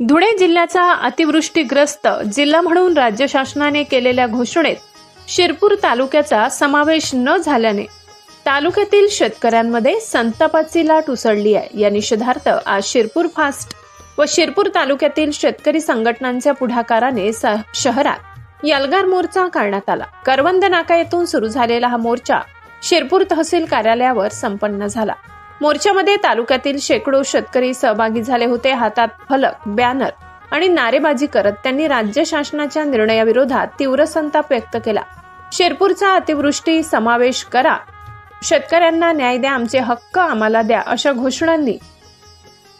धुळे जिल्ह्याचा अतिवृष्टीग्रस्त जिल्हा म्हणून राज्य शासनाने केलेल्या घोषणेत शिरपूर तालुक्याचा समावेश न झाल्याने तालुक्यातील शेतकऱ्यांमध्ये संतापाची लाट उसळली आहे. या निषेधार्थ आज शिरपूर फास्ट व शिरपूर तालुक्यातील शेतकरी संघटनांच्या पुढाकाराने शहरात यलगार मोर्चा काढण्यात आला. करवंद नाका येथून सुरू झालेला हा मोर्चा शिरपूर तहसील कार्यालयावर संपन्न झाला. मोर्चामध्ये तालुक्यातील शेकडो शेतकरी सहभागी झाले होते. हातात फलक बॅनर आणि नारेबाजी करत त्यांनी राज्य शासनाच्या निर्णयाविरोधात तीव्र संताप व्यक्त केला. शिरपूरचा अतिवृष्टी समावेश करा. शेतकऱ्यांना न्याय द्या आमचे हक्क आम्हाला द्या अशा घोषणांनी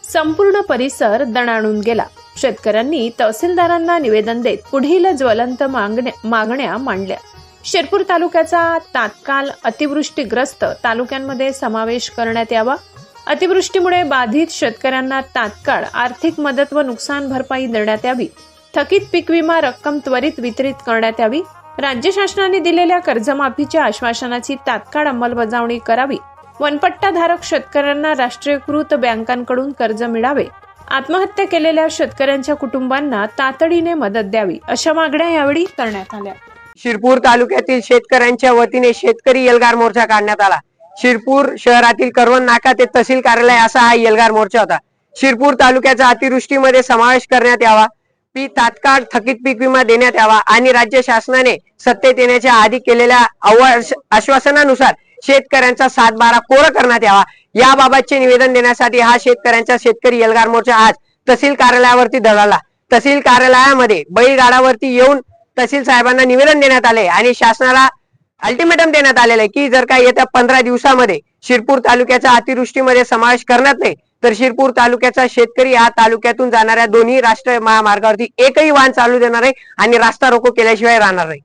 संपूर्ण परिसर दणाणून गेला. शेतकऱ्यांनी तहसीलदारांना निवेदन देत पुढील ज्वलंत मागण्या मागण्या मांडल्या. शिरपूर तालुक्याचा तात्काळ अतिवृष्टीग्रस्त तालुक्यांमध्ये समावेश करण्यात यावा. अतिवृष्टीमुळे बाधित शेतकऱ्यांना तात्काळ आर्थिक मदत व नुकसान भरपाई देण्यात यावी. थकीत पीक विमा रक्कम त्वरित वितरित करण्यात यावी. राज्य शासनाने दिलेल्या कर्जमाफीच्या आश्वासनाची तात्काळ अंमलबजावणी करावी. वनपट्टाधारक शेतकऱ्यांना राष्ट्रीयकृत बँकांकडून कर्ज मिळावे. आत्महत्या केलेल्या शेतकऱ्यांच्या कुटुंबांना तातडीने मदत द्यावी अशा मागण्या यावेळी करण्यात आल्या. शिरपूर तालुक्यातील शेतकऱ्यांच्या वतीने शेतकरी एल्गार मोर्चा काढण्यात आला. शिरपूर शहरातील करवण नाका ते तहसील कार्यालय असा हा एल्गार मोर्चा होता. शिरपूर तालुक्याचा अतिवृष्टीमध्ये समावेश करण्यात यावा पी तात्काळ थकीत पीक विमा देण्यात यावा आणि राज्य शासनाने सत्तेत येण्याच्या आधी केलेल्या आश्वासनानुसार शेतकऱ्यांचा सातबारा कोर करण्यात यावा. याबाबतचे निवेदन देण्यासाठी हा शेतकऱ्यांचा शेतकरी एल्गार मोर्चा आज तहसील कार्यालयावरती धडकला तहसील कार्यालयामध्ये बैलगाडावरती येऊन तहसील साहेबांना निवेदन देण्यात आले आणि शासनाला अल्टिमेटम देण्यात आलेलं आहे की जर का येत्या पंधरा दिवसामध्ये शिरपूर तालुक्याचा अतिवृष्टीमध्ये समावेश करण्यात नाही तर शिरपूर तालुक्याचा शेतकरी या तालुक्यातून जाणाऱ्या दोन्ही राष्ट्रीय महामार्गावरती एकही वाहन चालू देणार आहे आणि रास्ता रोको केल्याशिवाय राहणार नाही.